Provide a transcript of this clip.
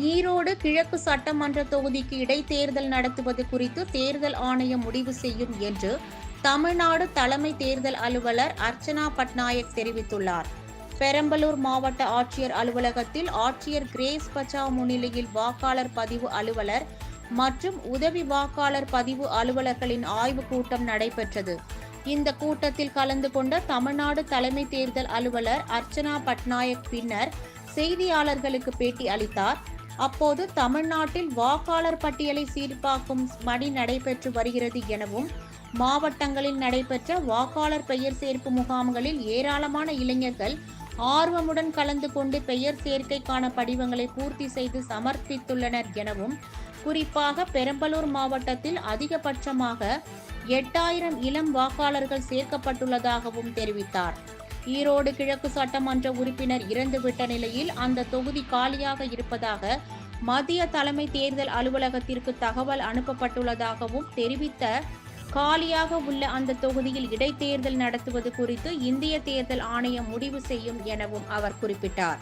ஈரோடு கிழக்கு சட்டமன்ற தொகுதிக்கு இடைத்தேர்தல் நடத்துவது குறித்து தேர்தல் ஆணையம் முடிவு செய்யும் என்று தமிழ்நாடு தலைமை தேர்தல் அலுவலர் அர்ச்சனா பட்நாயக் தெரிவித்துள்ளார். பெரம்பலூர் மாவட்ட ஆட்சியர் அலுவலகத்தில் ஆட்சியர் கிரேஸ் பச்சா முன்னிலையில் வாக்காளர் பதிவு அலுவலர் மற்றும் உதவி வாக்காளர் பதிவு அலுவலர்களின் ஆய்வுக் கூட்டம் நடைபெற்றது. இந்த கூட்டத்தில் கலந்து கொண்ட தமிழ்நாடு தலைமை தேர்தல் அலுவலர் அர்ச்சனா பட்நாயக் பின்னர் செய்தியாளர்களுக்கு பேட்டி அளித்தார். அப்போது தமிழ்நாட்டில் வாக்காளர் பட்டியலை சீர்பார்க்கும் பணி நடைபெற்று வருகிறது எனவும் மாவட்டங்களில் நடைபெற்ற வாக்காளர் பெயர் சேர்ப்பு முகாம்களில் ஏராளமான இளைஞர்கள் ஆர்வமுடன் கலந்து கொண்டு பெயர் சேர்க்கைக்கான படிவங்களை பூர்த்தி செய்து சமர்ப்பித்துள்ளனர் எனவும் குறிப்பாக பெரம்பலூர் மாவட்டத்தில் அதிகபட்சமாக எட்டாயிரம் இளம் வாக்காளர்கள் சேர்க்கப்பட்டுள்ளதாகவும் தெரிவித்தார். ஈரோடு கிழக்கு சட்டமன்ற உறுப்பினர் இறந்துவிட்ட நிலையில் அந்த தொகுதி காலியாக இருப்பதாக மத்திய தலைமை தேர்தல் அலுவலகத்திற்கு தகவல் அனுப்பப்பட்டுள்ளதாகவும் தெரிவித்த காலியாக உள்ள அந்த தொகுதியில் இடைத்தேர்தல் நடத்துவது குறித்து இந்திய தேர்தல் ஆணையம் முடிவு செய்யும் எனவும் அவர் குறிப்பிட்டார்.